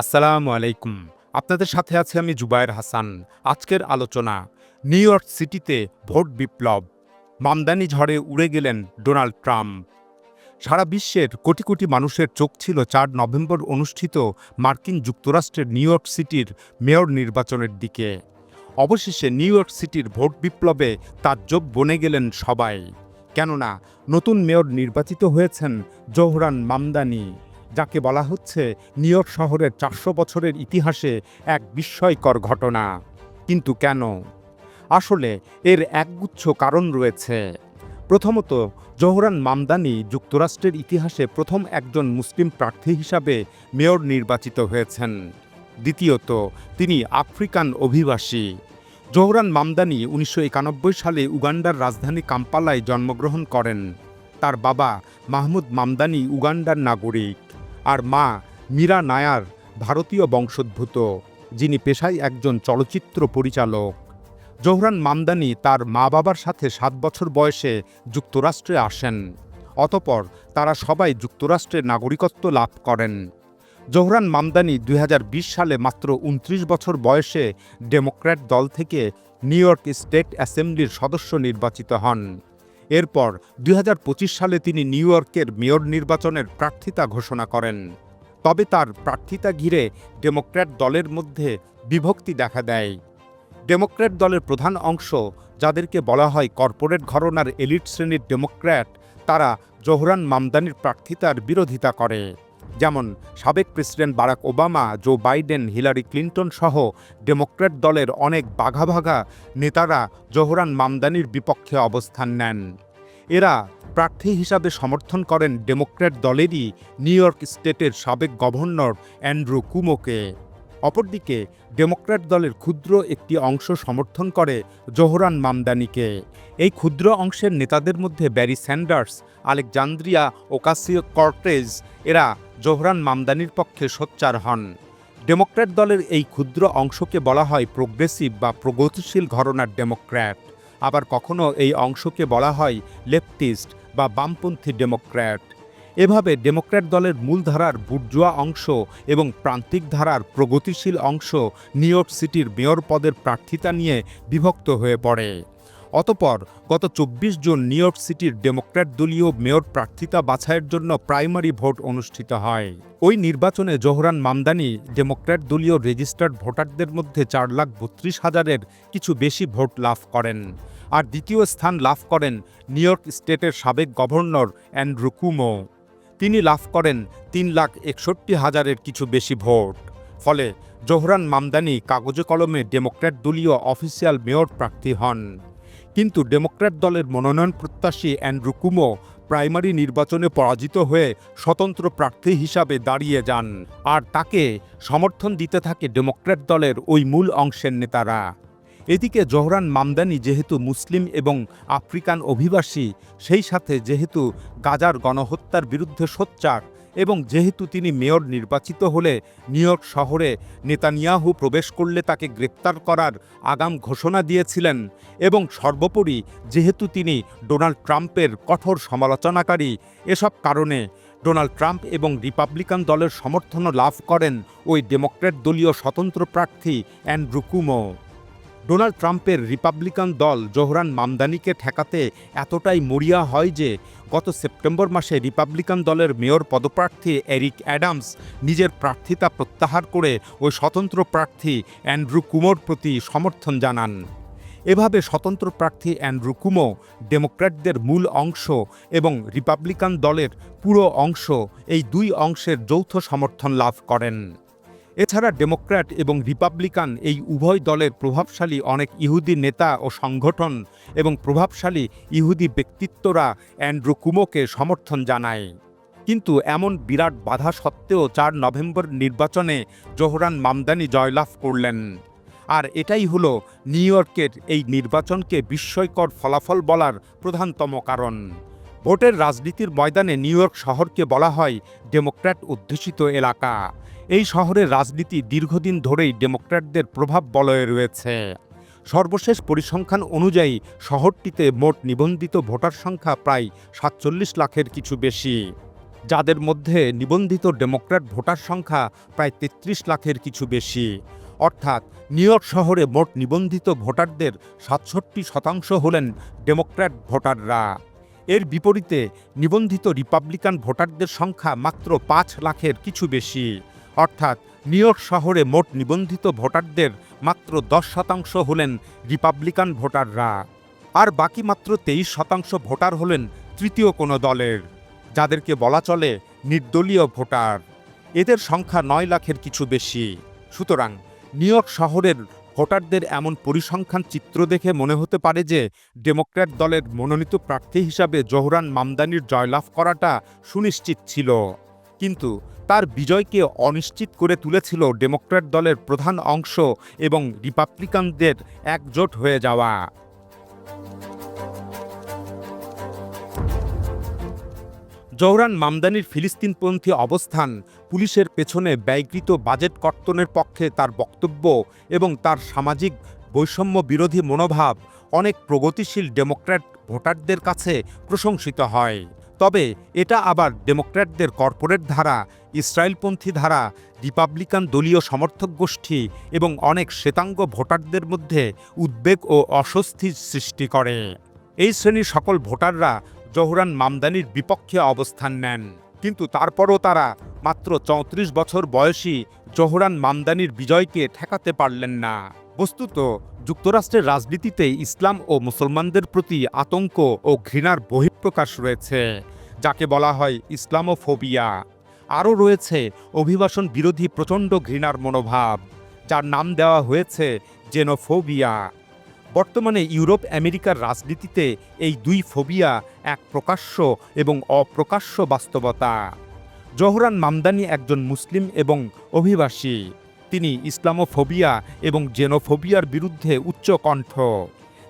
আসসালামু আলাইকুম। আপনাদের সাথে আছে আমি জুবায়ের হাসান। আজকের আলোচনা, নিউ ইয়র্ক সিটিতে ভোট বিপ্লব, মামদানি ঝড়ে উড়ে গেলেন ডোনাল্ড ট্রাম্প। সারা বিশ্বের কোটি কোটি মানুষের চোখ ছিল চার নভেম্বর অনুষ্ঠিত মার্কিন যুক্তরাষ্ট্রের নিউ ইয়র্ক সিটির মেয়র নির্বাচনের দিকে। অবশেষে নিউ ইয়র্ক সিটির ভোট বিপ্লবে তার তাজ্জব বনে গেলেন সবাই। কেননা, নতুন মেয়র নির্বাচিত হয়েছেন জোহরান মামদানি। যাকে বলা হচ্ছে নিউ শহরের চারশো বছরের ইতিহাসে এক বিস্ময়কর ঘটনা। কিন্তু কেন? আসলে এর একগুচ্ছ কারণ রয়েছে। প্রথমত, জোহরান মামদানি যুক্তরাষ্ট্রের ইতিহাসে প্রথম একজন মুসলিম প্রার্থী হিসাবে মেয়র নির্বাচিত হয়েছেন। দ্বিতীয়ত, তিনি আফ্রিকান অভিবাসী। জোহরান মামদানি উনিশশো একানব্বই সালে উগান্ডার রাজধানী কাম্পালায় জন্মগ্রহণ করেন। তার বাবা মাহমুদ মামদানি উগান্ডার নাগরিক। আর মা মীরা নায়ার ভারতীয় বংশোদ্ভূত, যিনি পেশায় একজন চলচ্চিত্র পরিচালক। জোহরান মামদানি তার মা বাবার সাথে সাত বছর বয়সে যুক্তরাষ্ট্রে আসেন। অতপর তারা সবাই যুক্তরাষ্ট্রের নাগরিকত্ব লাভ করেন। জোহরান মামদানি দুই হাজার বিশ সালে মাত্র উনত্রিশ বছর বয়সে ডেমোক্র্যাট দল থেকে নিউ ইয়র্ক স্টেট অ্যাসেম্বলির সদস্য নির্বাচিত হন। এরপর দুই হাজার পঁচিশ সালে তিনি নিউ ইয়র্কের মেয়র নির্বাচনের প্রার্থিতা ঘোষণা করেন। তবে তার প্রার্থিতা ঘিরে ডেমোক্র্যাট দলের মধ্যে বিভক্তি দেখা দেয়। ডেমোক্র্যাট দলের প্রধান অংশ, যাদেরকে বলা হয় কর্পোরেট ঘরনার এলিট শ্রেণির ডেমোক্র্যাট, তারা জোহরান মামদানির প্রার্থিতার বিরোধিতা করে। যেমন সাবেক president Barack Obama, Joe Biden, Hillary Clinton সহ ডেমোক্র্যাট দলের অনেক বাঘাভাগা নেতারা জোহরান মামদানির বিপক্ষে অবস্থান নেন। এরা প্রার্থী হিসাবে সমর্থন করেন ডেমোক্র্যাট দলেরই নিউ ইয়র্ক স্টেটের সাবেক গভর্নর অ্যান্ড্রু কুমোকে। অপরদিকে ডেমোক্র্যাট দলের ক্ষুদ্র একটি অংশ সমর্থন করে জোহরান মামদানিকে। এই ক্ষুদ্র অংশের নেতাদের মধ্যে Bernie Sanders, Alexandria Ocasio Cortez এরা জোহরান মামদানির পক্ষে সোচ্চার হন। ডেমোক্র্যাট দলের এই ক্ষুদ্র অংশকে বলা হয় প্রোগ্রেসিভ বা প্রগতিশীল ঘরনার ডেমোক্র্যাট। আবার কখনো এই অংশকে বলা হয় লেফটিস্ট বা বামপন্থী ডেমোক্র্যাট। এভাবে ডেমোক্র্যাট দলের মূলধারার বুর্জুয়া অংশ এবং প্রান্তিক ধারার প্রগতিশীল অংশ নিউ ইয়র্ক সিটির মেয়র পদের প্রার্থিতা নিয়ে বিভক্ত হয়ে পড়ে। অতপর গত চব্বিশ জুন নিউ ইয়র্ক সিটির ডেমোক্র্যাট দলীয় মেয়র প্রার্থিতা বাছাইয়ের জন্য প্রাইমারি ভোট অনুষ্ঠিত হয়। ওই নির্বাচনে জোহরান মামদানি ডেমোক্র্যাট দলীয় রেজিস্টার্ড ভোটারদের মধ্যে চার লাখ বত্রিশ হাজারের কিছু বেশি ভোট লাভ করেন। আর দ্বিতীয় স্থান লাভ করেন নিউ ইয়র্ক স্টেটের সাবেক গভর্নর অ্যান্ড্রু কুমো। তিনি লাভ করেন তিন লাখ একষট্টি হাজারের কিছু বেশি ভোট। ফলে জোহরান মামদানি কাগজে কলমে ডেমোক্র্যাট দলীয় অফিসিয়াল মেয়র প্রার্থী হন। কিন্তু ডেমোক্র্যাট দলের মনোনয়ন প্রত্যাশী অ্যান্ড্রু কুমো প্রাইমারি নির্বাচনে পরাজিত হয়ে স্বতন্ত্র প্রার্থী হিসাবে দাঁড়িয়ে যান। আর তাকে সমর্থন দিতে থাকে ডেমোক্র্যাট দলের ওই মূল অংশের নেতারা। এদিকে জোহরান মামদানি যেহেতু মুসলিম এবং আফ্রিকান অভিবাসী, সেই সাথে যেহেতু গাজার গণহত্যার বিরুদ্ধে সোচ্চার এবং যেহেতু তিনি মেয়র নির্বাচিত হলে নিউ শহরে নেতানিয়াহু প্রবেশ করলে তাকে গ্রেপ্তার করার আগাম ঘোষণা দিয়েছিলেন এবং সর্বোপরি যেহেতু তিনি ডোনাল্ড ট্রাম্পের কঠোর সমালোচনাকারী, এসব কারণে ডোনাল্ড ট্রাম্প এবং রিপাবলিকান দলের সমর্থনও লাভ করেন ওই ডেমোক্র্যাট দলীয় স্বতন্ত্র প্রার্থী অ্যান্ড্রু কুমো। ডোনাল্ড ট্রাম্পের রিপাবলিকান দল জোহরান মামদানিকে ঠেকাতে এতটাই মরিয়া হয় যে গত সেপ্টেম্বর মাসে রিপাবলিকান দলের মেয়র পদপ্রার্থী এরিক অ্যাডামস নিজের প্রার্থিতা প্রত্যাহার করে ওই স্বতন্ত্র প্রার্থী অ্যান্ড্রু কুমোর প্রতি সমর্থন জানান। এভাবে স্বতন্ত্র প্রার্থী অ্যান্ড্রু কুমো ডেমোক্র্যাটদের মূল অংশ এবং রিপাবলিকান দলের পুরো অংশ এই দুই অংশের যৌথ সমর্থন লাভ করেন। এছাড়া ডেমোক্র্যাট এবং রিপাবলিকান এই উভয় দলের প্রভাবশালী অনেক ইহুদি নেতা ও সংগঠন এবং প্রভাবশালী ইহুদি ব্যক্তিত্বরা অ্যান্ড্রু কুমোকে সমর্থন জানায়। কিন্তু এমন বিরাট বাধা সত্ত্বেও চার নভেম্বর নির্বাচনে জোহরান মামদানি জয়লাভ করলেন। আর এটাই হলো নিউ ইয়র্কের এই নির্বাচনকে বিস্ময়কর ফলাফল বলার প্রধানতম কারণ। ভোটের রাজনীতির ময়দানে নিউ ইয়র্ক শহরকে বলা হয় ডেমোক্র্যাট অধ্যুষিত এলাকা। এই শহরের রাজনীতি দীর্ঘদিন ধরেই ডেমোক্র্যাটদের প্রভাব বলয়ে রয়েছে। সর্বশেষ পরিসংখ্যান অনুযায়ী, শহরটিতে মোট নিবন্ধিত ভোটার সংখ্যা প্রায় সাতচল্লিশ লাখের কিছু বেশি। যাদের মধ্যে নিবন্ধিত ডেমোক্র্যাট ভোটার সংখ্যা প্রায় তেত্রিশ লাখের কিছু বেশি। অর্থাৎ, নিউ ইয়র্ক শহরে মোট নিবন্ধিত ভোটারদের সাতষট্টি শতাংশ হলেন ডেমোক্র্যাট ভোটাররা। এর বিপরীতে নিবন্ধিত রিপাবলিকান ভোটারদের সংখ্যা মাত্র পাঁচ লাখের কিছু বেশি। অর্থাৎ নিউ ইয়র্ক শহরে মোট নিবন্ধিত ভোটারদের মাত্র দশ শতাংশ হলেন রিপাবলিকান ভোটাররা। আর বাকি মাত্র তেইশ শতাংশ ভোটার হলেন তৃতীয় কোনো দলের, যাদেরকে বলা চলে নির্দলীয় ভোটার। এদের সংখ্যা নয় লাখের কিছু বেশি। সুতরাং নিউ ইয়র্ক শহরের ভোটারদের এমন পরিসংখ্যান চিত্র দেখে মনে হতে পারে যে ডেমোক্র্যাট দলের মনোনীত প্রার্থী হিসাবে জোহরান মামদানির জয়লাভ করাটা সুনিশ্চিত ছিল। কিন্তু তার বিজয়কে অনিশ্চিত করে তুলেছিল ডেমোক্র্যাট দলের প্রধান অংশ এবং রিপাবলিকানদের একজোট হয়ে যাওয়া। জৌরান মামদানির ফিলিস্তিনপন্থী অবস্থান পুলিশের পেছনে ব্যয়কৃত বাজেট কর্তনের পক্ষে তার বক্তব্য এবং তার সামাজিক বৈষম্য বিরোধী মনোভাব অনেক প্রগতিশীল ডেমোক্র্যাট ভোটারদের কাছে প্রশংসিত হয়। তবে এটা আবার ডেমোক্র্যাটদের কর্পোরেট ধারা, ইসরায়েলপন্থী ধারা, রিপাবলিকান দলীয় সমর্থক গোষ্ঠী এবং অনেক শ্বেতাঙ্গ ভোটারদের মধ্যে উদ্বেগ ও অস্বস্তির সৃষ্টি করে। এই শ্রেণির সকল ভোটাররা জোহরান মামদানির বিপক্ষে অবস্থান নেন। কিন্তু তারপরও তারা মাত্র চৌত্রিশ বছর বয়সী জোহরান মামদানির বিজয়কে ঠেকাতে পারলেন না। বস্তুত, যুক্তরাষ্ট্রের রাজনীতিতে ইসলাম ও মুসলমানদের প্রতি আতঙ্ক ও ঘৃণার বহিঃপ্রকাশ রয়েছে, যাকে বলা হয় ইসলামোফোবিয়া। আরও রয়েছে অভিবাসন বিরোধী প্রচণ্ড ঘৃণার মনোভাব, যার নাম দেওয়া হয়েছে জেনোফোবিয়া। বর্তমানে ইউরোপ আমেরিকার রাজনীতিতে এই দুই ফোবিয়া এক প্রকাশ্য এবং অপ্রকাশ্য বাস্তবতা। জোহরান মামদানি একজন মুসলিম এবং অভিবাসী। তিনি ইসলামোফোবিয়া এবং জেনোফোবিয়ার বিরুদ্ধে উচ্চ কণ্ঠ।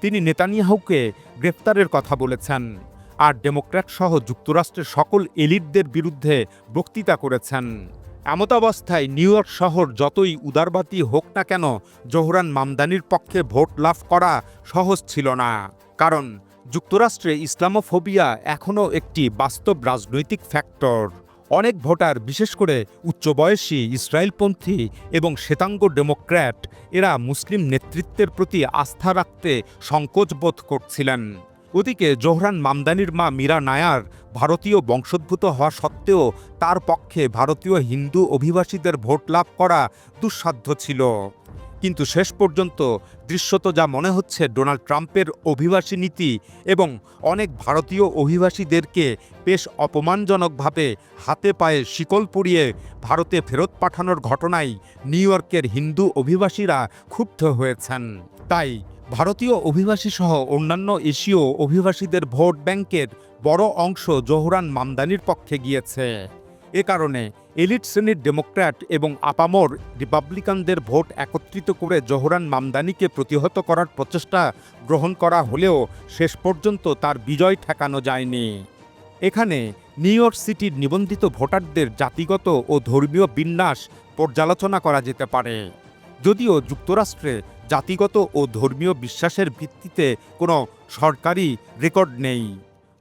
তিনি নেতানিয়াহুকে গ্রেফতারের কথা বলেছেন, আর ডেমোক্র্যাট সহ যুক্তরাষ্ট্রের সকল এলিটদের বিরুদ্ধে বক্তৃতা করেছেন। এমতাবস্থায় নিউ ইয়র্ক শহর যতই উদারবাতি হোক না কেন, জোহরান মামদানির পক্ষে ভোট লাভ করা সহজ ছিল না। কারণ, যুক্তরাষ্ট্রে ইসলামোফোবিয়া এখনও একটি বাস্তব রাজনৈতিক ফ্যাক্টর। অনেক ভোটার, বিশেষ করে উচ্চবয়সী, ইসরায়েলপন্থী এবং শ্বেতাঙ্গ ডেমোক্র্যাট, এরা মুসলিম নেতৃত্বের প্রতি আস্থা রাখতে সংকোচ বোধ করছিলেন। ওদিকে জোহরান মামদানির মা মীরা নায়ার ভারতীয় বংশোদ্ভূত হওয়া সত্ত্বেও তার পক্ষে ভারতীয় হিন্দু অভিবাসীদের ভোট লাভ করা দুঃসাধ্য ছিল। কিন্তু শেষ পর্যন্ত দৃশ্যত যা মনে হচ্ছে ডোনাল্ড ট্রাম্পের অভিবাসী নীতি এবং অনেক ভারতীয় অভিবাসীদেরকে বেশ অপমানজনকভাবে হাতে পায়ে শিকল পরিয়ে ভারতে ফেরত পাঠানোর ঘটনায় নিউ ইয়র্কের হিন্দু অভিবাসীরা ক্ষুব্ধ হয়েছেন। তাই ভারতীয় অভিবাসী সহ অন্যান্য এশীয় অভিবাসীদের ভোট ব্যাংকের বড় অংশ জোহরান মামদানির পক্ষে গিয়েছে। এ কারণে এলিট শ্রেণির ডেমোক্র্যাট এবং আপামর রিপাবলিকানদের ভোট একত্রিত করে জোহরান মামদানিকে প্রতিহত করার প্রচেষ্টা গ্রহণ করা হলেও শেষ পর্যন্ত তার বিজয় ঠেকানো যায়নি। এখানে নিউ ইয়র্ক সিটির নিবন্ধিত ভোটারদের জাতিগত ও ধর্মীয় বিন্যাস পর্যালোচনা করা যেতে পারে। যদিও যুক্তরাষ্ট্রে জাতিগত ও ধর্মীয় বিশ্বাসের ভিত্তিতে কোনো সরকারি রেকর্ড নেই।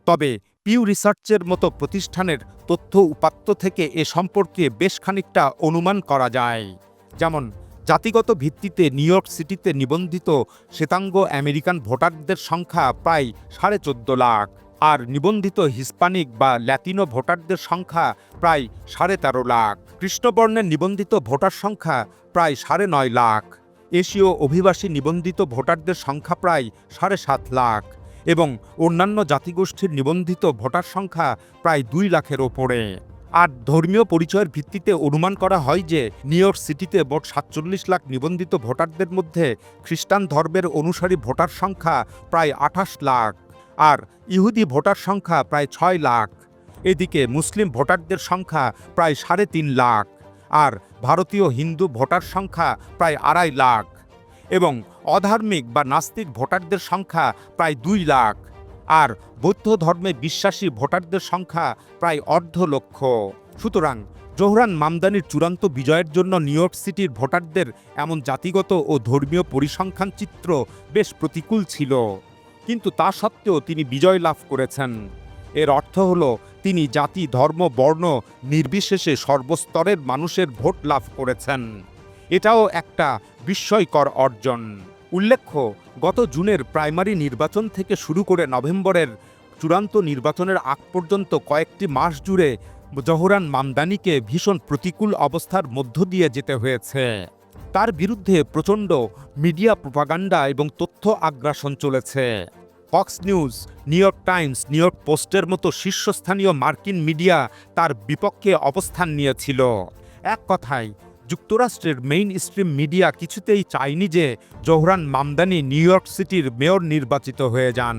তবে পিউ রিসার্চের মতো প্রতিষ্ঠানের তথ্য উপাত্ত থেকে এ সম্পর্কে বেশ খানিকটা অনুমান করা যায়। যেমন, জাতিগত ভিত্তিতে নিউ ইয়র্ক সিটিতে নিবন্ধিত শ্বেতাঙ্গ আমেরিকান ভোটারদের সংখ্যা প্রায় সাড়ে চোদ্দ লাখ, আর নিবন্ধিত হিস্পানিক বা ল্যাতিনো ভোটারদের সংখ্যা প্রায় সাড়ে তেরো লাখ। কৃষ্ণবর্ণের নিবন্ধিত ভোটার সংখ্যা প্রায় সাড়ে নয় লাখ। এশীয় অভিবাসী নিবন্ধিত ভোটারদের সংখ্যা প্রায় সাড়ে সাত লাখ। এবং অন্যান্য জাতিগোষ্ঠীর নিবন্ধিত ভোটার সংখ্যা প্রায় দুই লাখের ওপরে। আর ধর্মীয় পরিচয়ের ভিত্তিতে অনুমান করা হয় যে, নিউ ইয়র্ক সিটিতে মোট সাতচল্লিশ লাখ নিবন্ধিত ভোটারদের মধ্যে খ্রিস্টান ধর্মের অনুসারী ভোটার সংখ্যা প্রায় আঠাশ লাখ, আর ইহুদি ভোটার সংখ্যা প্রায় ছয় লাখ। এদিকে মুসলিম ভোটারদের সংখ্যা প্রায় সাড়ে তিন লাখ, আর ভারতীয় হিন্দু ভোটার সংখ্যা প্রায় আড়াই লাখ। এবং অধার্মিক বা নাস্তিক ভোটারদের সংখ্যা প্রায় দুই লাখ। আর বৌদ্ধ ধর্মে বিশ্বাসী ভোটারদের সংখ্যা প্রায় অর্ধ লক্ষ। সুতরাং জোহরান মামদানির চূড়ান্ত বিজয়ের জন্য নিউ ইয়র্ক সিটির ভোটারদের এমন জাতিগত ও ধর্মীয় পরিসংখ্যান চিত্র বেশ প্রতিকূল ছিল। কিন্তু তা সত্ত্বেও তিনি বিজয় লাভ করেছেন। এর অর্থ হল, তিনি জাতি, ধর্ম, বর্ণ নির্বিশেষে সর্বস্তরের মানুষের ভোট লাভ করেছেন। এটাও একটা বিস্ময়কর অর্জন। উল্লেখ্য, গত জুনের প্রাইমারি নির্বাচন থেকে শুরু করে নভেম্বরের চূড়ান্ত নির্বাচনের আগ পর্যন্ত কয়েকটি মাস জুড়ে জহরান মামদানিকে ভীষণ প্রতিকূল অবস্থার মধ্য দিয়ে যেতে হয়েছে। তার বিরুদ্ধে প্রচণ্ড মিডিয়া প্রপাগান্ডা এবং তথ্য আগ্রাসন চলেছে। Fox News, New York Times, New York পোস্টের মতো শীর্ষস্থানীয় মার্কিন মিডিয়া তার বিপক্ষে অবস্থান নিয়েছিল। এক কথায় যুক্তরাষ্ট্রের মেইন স্ট্রিম মিডিয়া কিছুতেই চায়নি যে জোহরান মামদানি নিউ ইয়র্ক সিটির মেয়র নির্বাচিত হয়ে যান।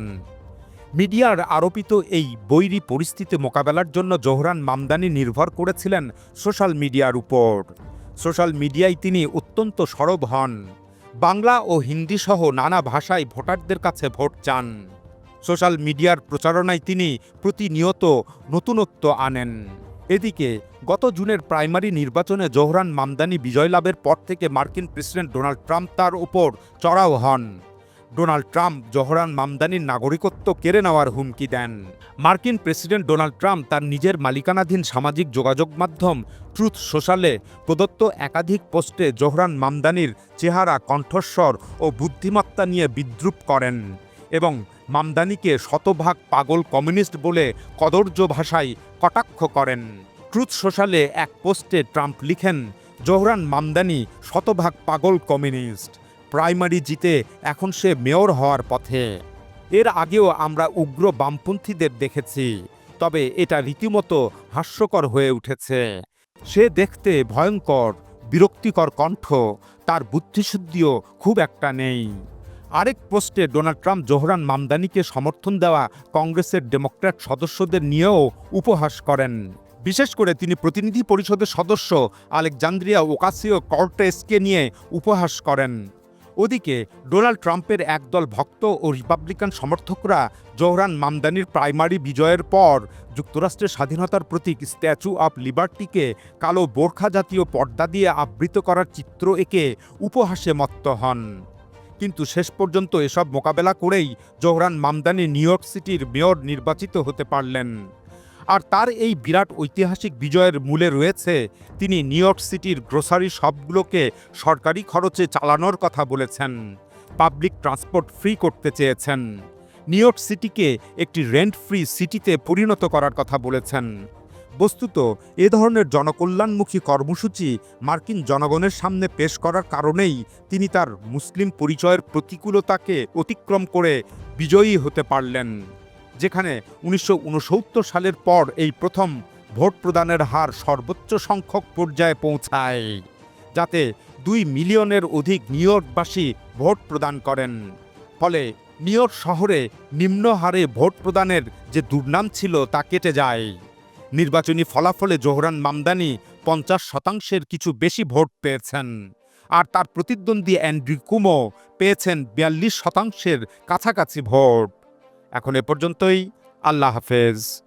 মিডিয়ার আরোপিত এই বৈরী পরিস্থিতি মোকাবেলার জন্য জোহরান মামদানি নির্ভর করেছিলেন সোশ্যাল মিডিয়ার উপর। সোশ্যাল মিডিয়ায় তিনি অত্যন্ত সরব হন। বাংলা ও হিন্দি সহ নানা ভাষায় ভোটারদের কাছে ভোট চান। সোশ্যাল মিডিয়ার প্রচারণায় তিনি প্রতিনিয়ত নতুনত্ব আনেন। এদিকে, গত জুনের প্রাইমারি নির্বাচনে জোহরান মামদানি বিজয় লাভের পর থেকে মার্কিন প্রেসিডেন্ট ডোনাল্ড ট্রাম্প তার ওপর চড়াও হন। ডোনাল্ড ট্রাম্প জোহরান মামদানির নাগরিকত্ব কেড়ে নেওয়ার হুমকি দেন। মার্কিন প্রেসিডেন্ট ডোনাল্ড ট্রাম্প তার নিজের মালিকানাধীন সামাজিক যোগাযোগ মাধ্যম ট্রুথ সোশ্যালে প্রদত্ত একাধিক পোস্টে জোহরান মামদানির চেহারা, কণ্ঠস্বর ও বুদ্ধিমত্তা নিয়ে বিদ্রুপ করেন। এবং মামদানিকে শতভাগ পাগল কমিউনিস্ট বলে কদর্য ভাষায় কটাক্ষ করেন। ট্রুথ সোশ্যালে এক পোস্টে ট্রাম্প লিখেন, জোহরান মামদানি শতভাগ পাগল কমিউনিস্ট। প্রাইমারি জিতে এখন সে মেয়র হওয়ার পথে। এর আগেও আমরা উগ্র বামপন্থীদের দেখেছি, তবে এটা রীতিমতো হাস্যকর হয়ে উঠেছে। সে দেখতে ভয়ঙ্কর, বিরক্তিকর কণ্ঠ, তার বুদ্ধিশুদ্ধিও খুব একটা নেই। আরেক পোস্টে ডোনাল্ড ট্রাম্প জোহরান মামদানিকে সমর্থন দেওয়া কংগ্রেসের ডেমোক্র্যাট সদস্যদের নিয়েও উপহাস করেন। বিশেষ করে তিনি প্রতিনিধি পরিষদের সদস্য আলেকজান্দ্রিয়া ওকাসিও কর্টেসকে নিয়ে উপহাস করেন। ওদিকে, ডোনাল্ড ট্রাম্পের একদল ভক্ত ও রিপাবলিকান সমর্থকরা জোহরান মামদানির প্রাইমারি বিজয়ের পর যুক্তরাষ্ট্রের স্বাধীনতার প্রতীক স্ট্যাচু অব লিবার্টিকে কালো বোরখা জাতীয় পর্দা দিয়ে আবৃত করার চিত্র এঁকে উপহাসে মত্ত হন। কিন্তু শেষ পর্যন্ত এসব মোকাবেলা করেই জোহরান মামদানি নিউ ইয়র্ক সিটির মেয়র নির্বাচিত হতে পারলেন। আর তার এই বিরাট ঐতিহাসিক বিজয়ের মূলে রয়েছে তিনি নিউ ইয়র্ক সিটির গ্রোসারি শপগুলোকে সরকারি খরচে চালানোর কথা বলেছেন, পাবলিক ট্রান্সপোর্ট ফ্রি করতে চেয়েছেন, নিউ ইয়র্ক সিটিকে একটি রেন্ট ফ্রি সিটিতে পরিণত করার কথা বলেছেন। বস্তুত এ ধরনের জনকল্যাণমুখী কর্মসূচি মার্কিন জনগণের সামনে পেশ করার কারণেই তিনি তার মুসলিম পরিচয়ের প্রতিকূলতাকে অতিক্রম করে বিজয়ী হতে পারলেন, যেখানে উনিশশো উনসত্তর সালের পর এই প্রথম ভোট প্রদানের হার সর্বোচ্চ সংখ্যক পর্যায়ে পৌঁছায়, যাতে দুই মিলিয়নের অধিক নিউ ইয়র্কবাসী ভোট প্রদান করেন। ফলে নিউ শহরে নিম্ন হারে ভোট প্রদানের যে দুর্নাম ছিল তা কেটে যায়। নির্বাচনী ফলাফলে জোহরান মামদানি পঞ্চাশ শতাংশের কিছু বেশি ভোট পেয়েছেন। আর তার প্রতিদ্বন্দ্বী অ্যান্ড্রি কুমো পেয়েছেন বিয়াল্লিশ শতাংশের কাছাকাছি ভোট। এখন এ পর্যন্তই, আল্লাহ হাফেজ।